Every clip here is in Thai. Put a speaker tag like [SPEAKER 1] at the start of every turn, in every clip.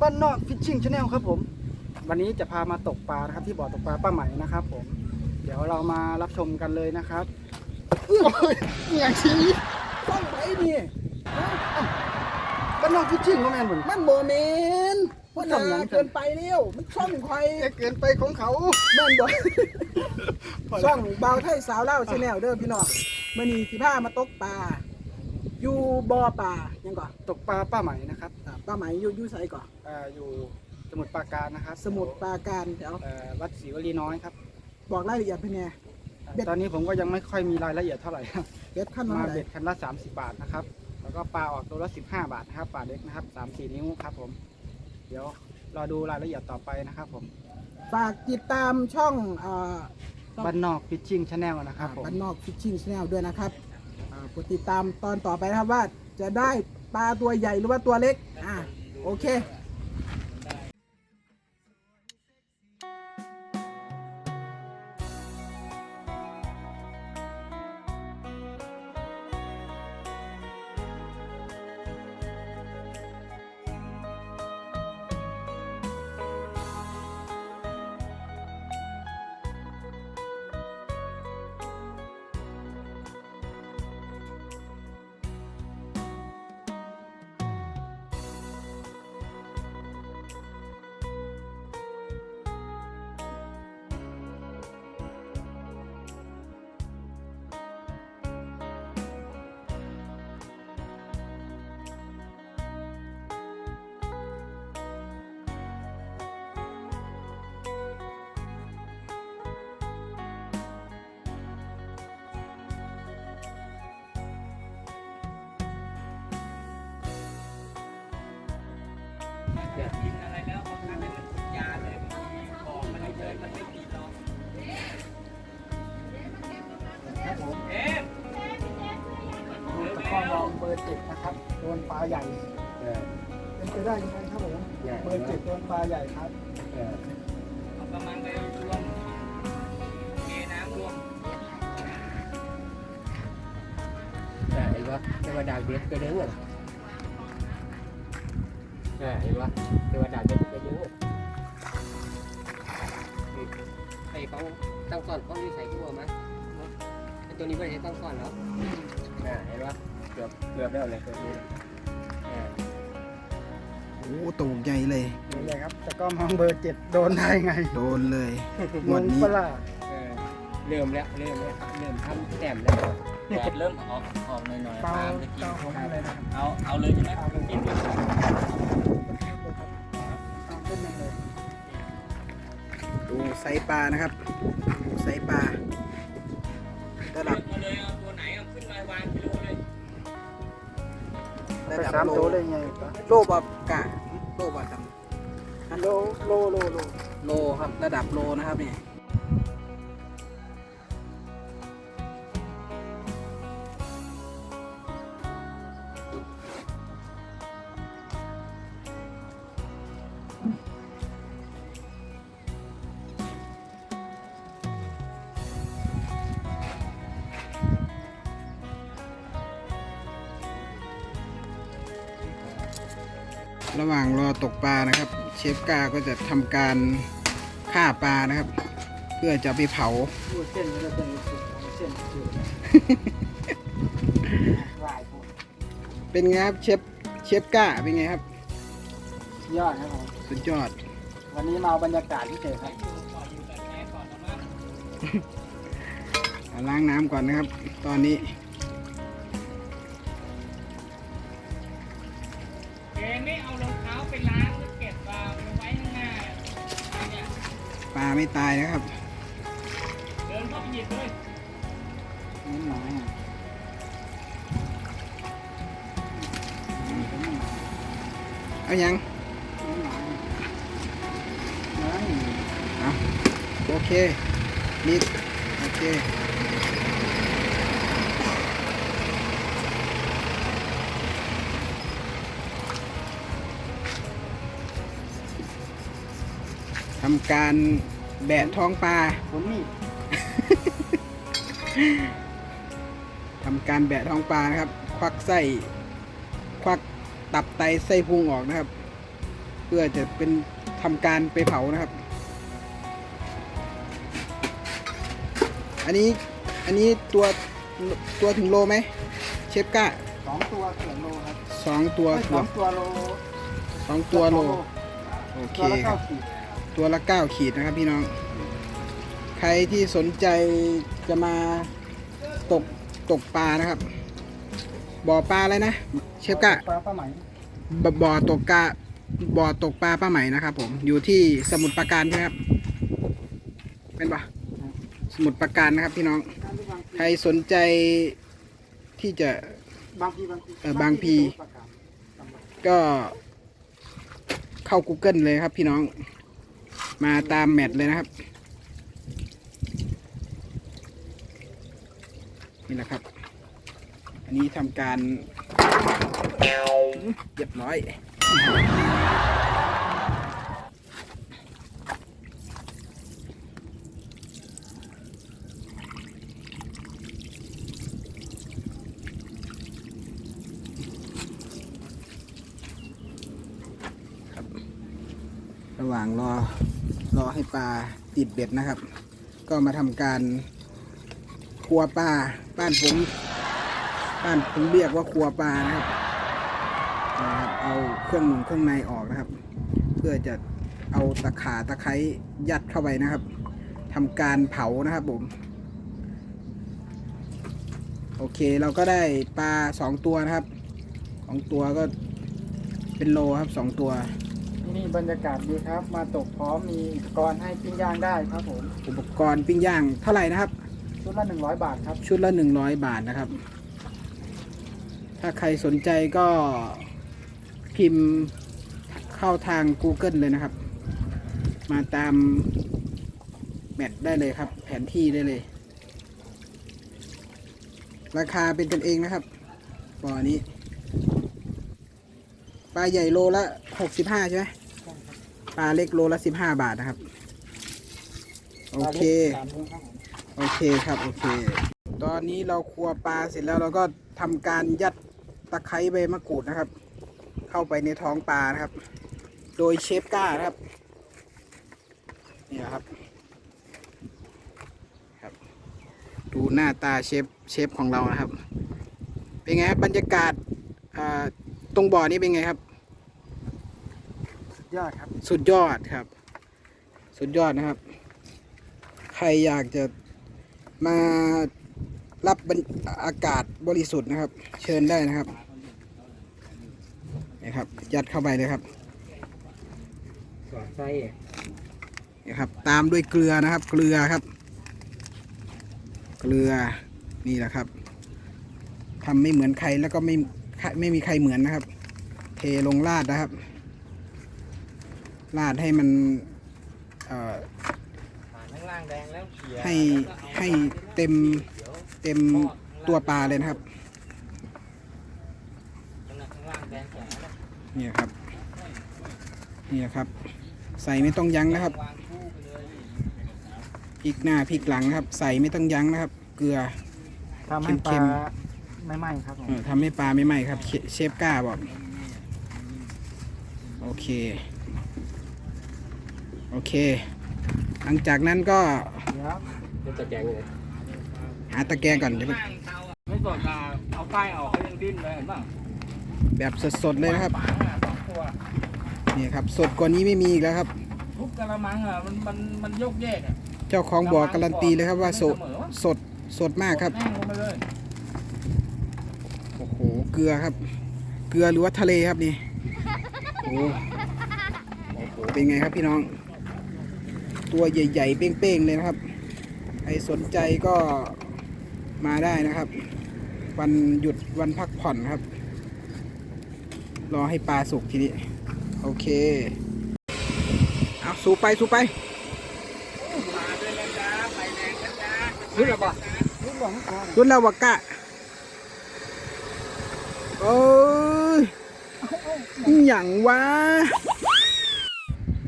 [SPEAKER 1] บ้านนอกฟิชชิ่งชาแนลครับผม วันนี้จะพามาตกปลานะครับที่บ่อตกปลาป้าใหม่นะครับผม เดี๋ยวเรามารับชมกันเลยนะครับเอ้ยอย่างชี้ต้องไปนี่บ้านนอกฟิชชิ่งก็แมนผม
[SPEAKER 2] มันโมเมนต์ว่า
[SPEAKER 1] มัน
[SPEAKER 2] นา
[SPEAKER 1] ทำหยัง
[SPEAKER 2] เกินไปเร็วมันช่องใคร
[SPEAKER 1] เกินไปของเขา
[SPEAKER 2] แม่นบ่ช่องเบาไทยสาวเล่าชาแนลเด้อพี่น้องมื่อนี้สิพามาตกปลา อยู่บ่อปลายังก่อน
[SPEAKER 1] ตกปลาป้าใหม่นะครับ
[SPEAKER 2] อ่าป้าไหมอยู่อยู่ไสก่อน
[SPEAKER 1] เอ่ออยู่สมุทรปราการนะครับ
[SPEAKER 2] สมุทรปราการแถว
[SPEAKER 1] เอ่อวัดศรีวลีน้อยครับ
[SPEAKER 2] บอกรายละเอียดเพิ่นแหน่เบ็ด
[SPEAKER 1] ตอนนี้ผมก็ยังไม่ค่อยมีรายละเอียดเท่าไหร่ครับ
[SPEAKER 2] เบ็ดขั้นมา
[SPEAKER 1] มา
[SPEAKER 2] เท่าไหร่
[SPEAKER 1] เบ็ดคันละ 30 บาทนะครับ แล้วก็ปลาออกตัวละ 15 บาทนะครับปลาเล็กนะครับ3-4 นิ้วครับผมเดี๋ยวรอดูรายละเอียดต่อไปนะครับผม
[SPEAKER 2] ฝากติดตามช่องอ่า
[SPEAKER 1] บ้านนอกฟิชชิ่งชาแนลนะครับผม
[SPEAKER 2] บ้านนอกฟิชชิ่งชาแนลด้วยนะครับอ่า กดติดตามตอนต่อไปนะครับว่าจะได้ปลาตัวใหญ่หรือว่าตัวเล็ก อ่าโอเค
[SPEAKER 3] กินอะไรแล้วบางครั้งมันกินยาเลยบางทีบอกมันเฉยมันไม่กินหรอก
[SPEAKER 1] ครับผม
[SPEAKER 3] เอ๊ะ
[SPEAKER 1] ตะกร้อมองเบอร์เจ็ดนะครับโดนปลาใหญ่เป็นไปได้ยังไงครับผมเบอร์เจ็ดโดนปลาใหญ่ครับ
[SPEAKER 3] เอากำลังไปรวมเทน้ำรวม
[SPEAKER 4] à ấy quá nhưng mà đào biết cái đứng rồi à ấy quá nhưng mà đào biết cái đứng rồi ไอ้เขาตั้งก่อนเขาดีใส่ที่หัวมั้ยไอ้ตัวนี้ไม่ได้ตั้งก่อนเนาะอ่าเห็นปะเกือบเกือบแล้วเลยตัวนี้อ่า
[SPEAKER 2] โอ้ตัวใหญ่เลย
[SPEAKER 1] นี่เลยครับตะกร้อมองเบอร์เจ็ดโดนได้ไง
[SPEAKER 2] โดนเลย
[SPEAKER 1] ง
[SPEAKER 2] วัน
[SPEAKER 1] ง
[SPEAKER 2] นี้
[SPEAKER 1] ปะล่ะ
[SPEAKER 4] เออเริ่มแล้วเริ่มแล้วเริ่มทำแต้มแล้ว
[SPEAKER 3] แดดเริ่มออกออกหน่อยๆ
[SPEAKER 1] เปล่า
[SPEAKER 3] ปลาจะกิ
[SPEAKER 1] เปล่านผมอะไรนะครับ
[SPEAKER 3] เอาเอาเลยใช่ไหมกินเดู
[SPEAKER 2] ไซส์ปลานะครับดูไซส์ปลาระดับ
[SPEAKER 3] เอาเลยเอาตัวไหนเอาขึ้นมาวางกิโลเลย
[SPEAKER 2] ระ
[SPEAKER 1] ไป
[SPEAKER 2] ดับ
[SPEAKER 1] สาม
[SPEAKER 2] โล
[SPEAKER 1] ตัวเลยไงปะ
[SPEAKER 2] โลบกะโลบะท
[SPEAKER 1] โลโลโลโลำ
[SPEAKER 2] โลครับระดับโลนะครับเนี่ย ระหว่างรอตกปลานะครับ เชฟกาก็จะทำการฆ่าปลานะครับ เพื่อจะเอาไปเผา
[SPEAKER 1] ดูเส้นก็เป็นสุดเส้นจืดลายผม
[SPEAKER 2] เป็นไงครับเชฟเชฟก้าเป็นไงครับ
[SPEAKER 1] ยอดครับผม
[SPEAKER 2] สุดยอด
[SPEAKER 1] วันนี้มาเอาบรรยากาศที่เจอครับ
[SPEAKER 3] ก่อนอยู่แบบแม่ก่อนนะมั้ง
[SPEAKER 2] อะล้างน้ำก่อนนะครับ ตอนนี้
[SPEAKER 3] ไม่
[SPEAKER 2] ตายนะครับ
[SPEAKER 3] เดินเข้าไปหยิบเลย
[SPEAKER 1] นี่หน่อยอะ
[SPEAKER 2] เอายัง
[SPEAKER 1] นี่หน่อยอะ
[SPEAKER 2] โอเคนิดโอเคทำการ แบะท้องปลา
[SPEAKER 1] ผมมีด
[SPEAKER 2] ทำการแบะท้องปลานะครับ ควักไส้ ควักตับไตไส้พุงออกนะครับเพื่อพื่อจะเป็นทำการไปเผานะครับ อันนี้อันนี้ตัวตัวถึงโลไหมเชฟก้า
[SPEAKER 1] สองตัวเกือบโลครับ
[SPEAKER 2] สองตัว
[SPEAKER 1] ไม่ส
[SPEAKER 2] เกื
[SPEAKER 1] อ
[SPEAKER 2] องบ
[SPEAKER 1] ตัวโล
[SPEAKER 2] สองตัวโลโอเค
[SPEAKER 1] ตัวละ
[SPEAKER 2] ครั
[SPEAKER 1] เก้า
[SPEAKER 2] บ
[SPEAKER 1] ขีด
[SPEAKER 2] ตัวละ 9 ขีดนะครับพี่น้อง ใครที่สนใจจะมาตกตกปลานะครับ บ่อปลาอะไรนะ เชฟกะ
[SPEAKER 1] ปลาปลาไหม
[SPEAKER 2] บบ่อตกกาบ่อตกปลาป้าไหมนะครับผมอยู่ที่สมุทรปราการใช่ไหมครับเป็นปะสมุทรปราการนะครับพี่น้อง ใครสนใจที่จะ
[SPEAKER 1] บางพีบางพี
[SPEAKER 2] เออบางพีก็เข้า Google เลยครับพี่น้อง มาตามแมทเลยนะครับ นี่นะครับ อันนี้ทำการเรียบร้อยระหว่างรอ ให้ปลาติดเบ็ดนะครับ ก็มาทำการครัวปลาบ้านผมบ้านผมเรียกว่าครัวปลานะครับนะครับ เอาเครื่องหนุนเครื่องในออกนะครับ เพื่อจะเอาตะขาตะไคร้ยัดเข้าไปนะครับทำการเผานะครับผมโอเคเราก็ได้ปลาสองตัวนะครับสองตัวก็เป็นโลครับสองตัว
[SPEAKER 1] ที่นี่บรรยากาศดีครับ มาตกพร้อมมีอุปกรณ์ให้ปิ้งย่างได้ครับผม
[SPEAKER 2] อุปกรณ์ปิ้งย่างเท่าไหร่นะครับ
[SPEAKER 1] ชุดละหนึ่งร้อยบาทครับ
[SPEAKER 2] ชุดละ 100 บาทนะครับ ถ้าใครสนใจก็พิมพ์เข้าทาง Google เลยนะครับ มาตามแมทได้เลยครับ แผนที่ได้เลย ราคาเป็นกันเองนะครับบ่อนี้ ปลาใหญ่โลละ65ใช่ไหมปลาเล็กโลละ15บาทนะครับ โอเค
[SPEAKER 1] ตามนี้ครับผม
[SPEAKER 2] โอเคครับ โอเค ตอนนี้เราครัวปลาเสร็จแล้วเราก็ทำการยัดตะไคร้ใบมะกรูดนะครับ เข้าไปในท้องปลานะครับ โดยเชฟก้านะครับนี่นะครับครับ ดูหน้าตาเชฟเชฟของเรานะครับ เป็นไงครับบรรยากาศอ่า ตรงบ่อนี้เป็นไงครับ
[SPEAKER 1] ยอดครับ
[SPEAKER 2] สุดยอดครับ สุดยอดนะครับ ใครอยากจะมารับบรรอากาศบริสุทธิ์นะครับ เชิญได้นะครับนี่ครับ ยัดเข้าไปเลยครับ
[SPEAKER 4] สอดไส้
[SPEAKER 2] นี่ครับ ตามด้วยเกลือนะครับ เกลือครับ เกลือนี่แหละครับทำไม่เหมือนใครแล้วก็ไม่ ไม่มีใครเหมือนนะครับ เทลงราดนะครับ ราดให้มันเอ่อ
[SPEAKER 3] ผ่านข้างล่างแดงแล้วเขียว
[SPEAKER 2] ให้ให้เต็มเต็มตัวปลาเลยนะครับ
[SPEAKER 3] ข้างล่างแดงแข็งแล้ว
[SPEAKER 2] นี่ครับนี่ครับ ใส่ไม่ต้องยั้งนะครับ
[SPEAKER 3] วางคู่ไปเลย
[SPEAKER 2] พริกหน้าพริกหลังนะครับ ใส่ไม่ต้องยั้งนะครับ เกลือ
[SPEAKER 1] ทำให้ป
[SPEAKER 2] เค็
[SPEAKER 1] ลาม
[SPEAKER 2] ๆ
[SPEAKER 1] ไม่ไหม้ครับผม
[SPEAKER 2] เออทำให้ปลาไม่ไหม้ครับเชเชฟกล้าบอก โอเค โอเค หลังจากนั้นก็
[SPEAKER 1] เดี๋ยว
[SPEAKER 4] มันจะแกงเลย
[SPEAKER 2] หาตะแกรงก่อนเดี๋ยว
[SPEAKER 3] ข้างล่างเตาอะไม่สดอะเอาป้ายออกเขายังดิ้นเลยเห็นป่ะ
[SPEAKER 2] แบบสดๆเลยนะครับ
[SPEAKER 3] ฝางอะสองตัว
[SPEAKER 2] นี่ครับ สดกว่านี้ไม่มีอีกแล้วครับ
[SPEAKER 3] ทุกกระมังอะมันมันมันยกแยกอะ
[SPEAKER 2] เจ้าของบ่อการันตีเลยครับว่าสดสดสดมากครับ
[SPEAKER 3] แม่งลงไปเลย
[SPEAKER 2] โอ้โห เกลือครับ เกลือหรือว่าทะเลครับนี่โอ้โหเป็นไงครับพี่น้อง ตัวใหญ่ๆเป้งๆเลยนะครับใครสนใจก็มาได้นะครับ วันหยุดวันพักผ่อนครับ รอให้ปลาสุกทีนี้ โอเค เอาสูไปสูไป
[SPEAKER 3] มาด้วยนะจ๊ะไฟแดงนะจ๊ะ
[SPEAKER 2] นี่หรอปะ
[SPEAKER 1] ลูกหลงปลา
[SPEAKER 2] รุ่นเราวกะ โอ้ยอหย่างวะ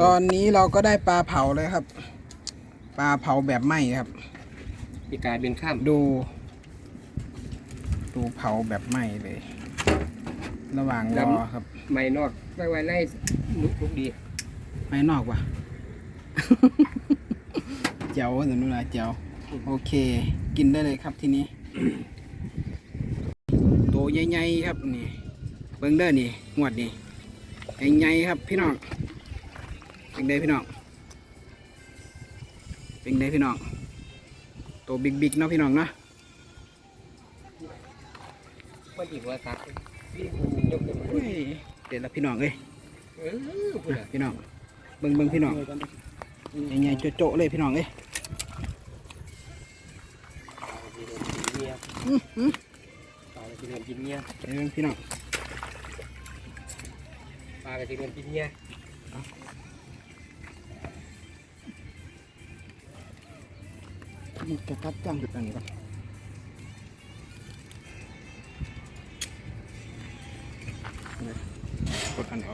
[SPEAKER 2] ตอนนี้เราก็ได้ปลาเผาเลยครับ ปลาเผาแบบไหม้ครับ
[SPEAKER 4] ปีกายเป็นข้าม
[SPEAKER 2] ดู ดูเผาแบบไหม้เลย ระหว่างรอครับ
[SPEAKER 4] ไม่นอกไปไว้ในลุกลุกดี
[SPEAKER 2] ไปนอกว่ะ เจ๋วสนุนนะเจ๋วโอเค กินได้เลยครับทีนี้โต ใหญ่ๆครับนี่เบิ้งเด้อนี่งวดนี่ใหญ่ๆครับพี่น้องเป็นไงพี่น้องเป็นไงพี่น้องโตบิ๊กๆเนาะพี่น้องเนาะ
[SPEAKER 4] มันอีกว่าซักยกขึ้นมา
[SPEAKER 2] เด็ดละพี่น้องเอ้ย
[SPEAKER 4] พี่
[SPEAKER 2] น้องเบิ้งเบิ้งพี่น้องใหญ่ๆโจะๆเลยพี่น้องเอ้ย sinerginya ini yang final pakai ah, sinerginya ini tetap yang kita nih kan Nah,